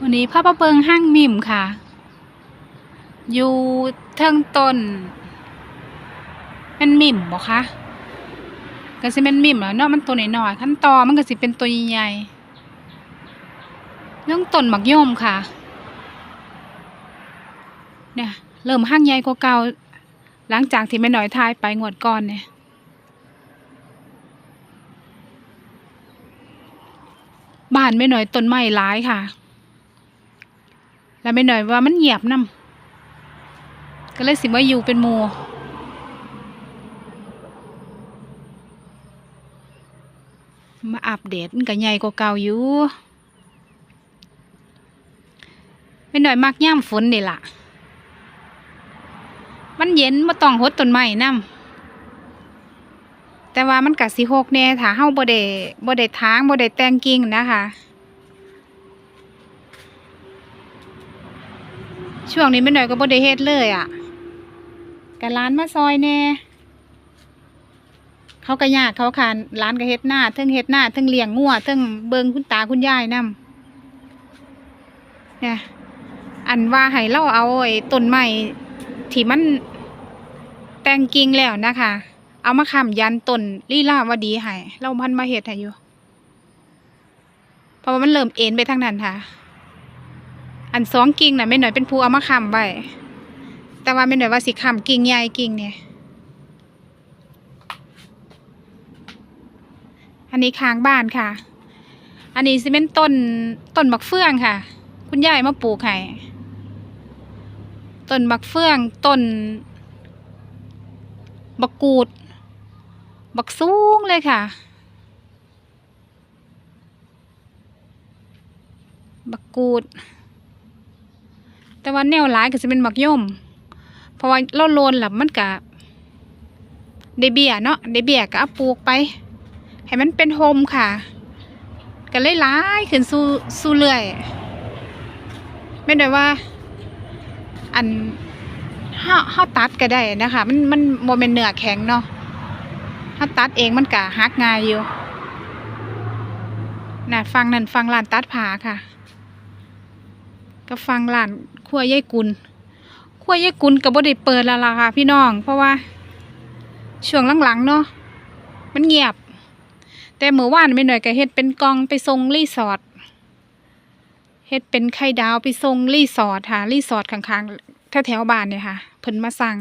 วันนี้พ่อประเบิงห้างมิมค่ะ อยู่เทิงต้นเป็นมิมบ่คะก็สิเป็นมิมแหล้วเนาะมันตัวหน้อยๆขั้นตอมันก็สิเป็นตัวใหญ่ๆเรื่องต้นหมักย่อมค่ะ เนี่ยเริ่มห้างใหญ่กว่าเก่าหลังจากที่แม่หน้อยทายไปงวดก่อนเนี่ยบ้านแม่หน้อยต้นไม้หลายค่ะ แล้วแม่หน้อยว่ามันเหยียบนำก็เลยสิว่าอยู่เป็นหมูมาอัปเดตมันก็ใหญ่กว่าเก่าอยู่แม่หน้อยมักย่ามฝนนี่ล่ะ มันเย็นมาต้องหดต้นไม้นำแต่ว่ามันกัสิหกแน่ถ้าเฮาบ่ได้บ่ได้ทางบ่ได้แต่งกิ่งนะคะ ช่วงนี้ไม่หน่อยก็บ่ได้เฮ็ดเลยอะกะร้านมาซอยแน่เขาก็ยากเขาคานร้านก็เฮ็ดหน้าเทิงเฮ็ดหน้าเทิงเลี้ยงงัวเทิงเบิงคุณตาคุณยายนํเนี่ยอันว่าให้เราเอาไอ้ต้นไม้ที่มันแต่งกิ่งแล้วนะคะ เอามาค้ำยันต้นลีลาวดีให้เราพันมาเฮ็ดให้อยู่เพราะว่ามันเริ่มเอ็นไปทางนั้นค่ะ อันสองกิ่งน่ะไม่หน่อยเป็นผู้เอามาค้ำไว้แต่ว่าไม่หน่อยว่าสิค้ำกิ่งใหญ่กิ่งเนี่ยอันนี้ค้างบ้านค่ะ อันนี้สิเป็นต้นต้นบักเฟืองค่ะ คุณยายมาปลูกให้ต้นบักเฟืองต้นบักกูด บักสูงเลยค่ะ บักกูด แต่ว่าแนวหลายก็จะเป็นบักย่อมเพราะว่าเราโลนแหละมันกะได้เบียเนาะได้เบียก็เอาปลูกไป ให้มันเป็นโฮมค่ะ ก็เลยหลายขึ้นสู่สู่เรื่อยไม่ได้ว่า อันเฮาเฮาตัดก็ได้นะคะ มันมันบ่แม่นเนื้อแข็งเนาะเฮาตัดเองมันก็หักง่ายอยู่น่ะฟังนั่นฟังร้านตัดผาค่ะ ก็ฟังร้านครัวยายกุลครัวยายกุลก็บ่ได้เปิดแล้วล่ะค่ะ พี่น้อง เพราะว่า ช่วงหลังๆเนาะมันเงียบ แต่เมื่อวานไม่หน่อยก็เฮ็ดเป็นกองไปส่งรีสอร์ทเฮ็ดเป็นไข่ดาวไปส่งรีสอร์ทค่ะรีสอร์ทข้างๆแถวๆบ้านเนี่ยค่ะเพิ่นมาสั่ง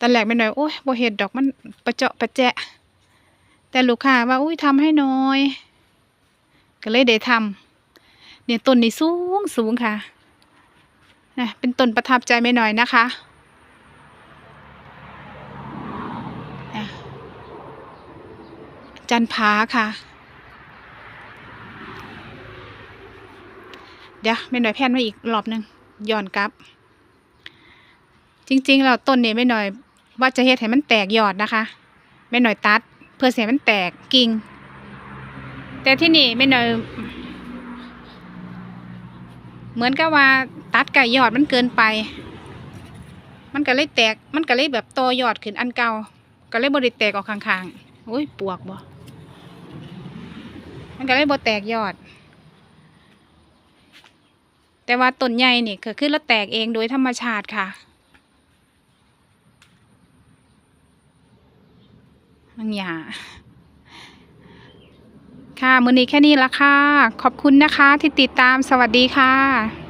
ตอนแรกไม่หน่อยโอ้ยบ่เฮ็ดดอกมันประเจาะประแจะแต่ลูกค้าว่าอุ้ยทำให้น่อย ก็เลยได้ทำ เนี่ยต้นนี้สูงสูงค่ะนะเป็นต้นประทับใจไม่น่อยนะคะอะจันผาค่ะ เดี๋ยวไม่หน่อยแพนมาอีกรอบหนึ่งย้อนกลับ จริงๆเราต้นนี้ไม่หน่อย ว่าจะเฮ็ดให้มันแตกยอดนะคะไม่หน่อยตัด เพื่อเสียมันแตกกิ่งแต่ที่นี่ไม่หน่อย เหมือนกับว่าตัดไก่ยอดมันเกินไป มันก็เลยแตก มันก็เลยแบบโตยอดขึ้นอันเก่า ก็เลยบริแตกออกข้างๆโอ้ยปวกบ่มันก็เลยบ่แตกยอด แต่ว่าต้นใหญ่นี่ก็คือเราแตกเองโดยธรรมชาติค่ะมันหยา ค่ะ มือนี้แค่นี้ละค่ะ ขอบคุณนะคะที่ติดตามสวัสดีค่ะ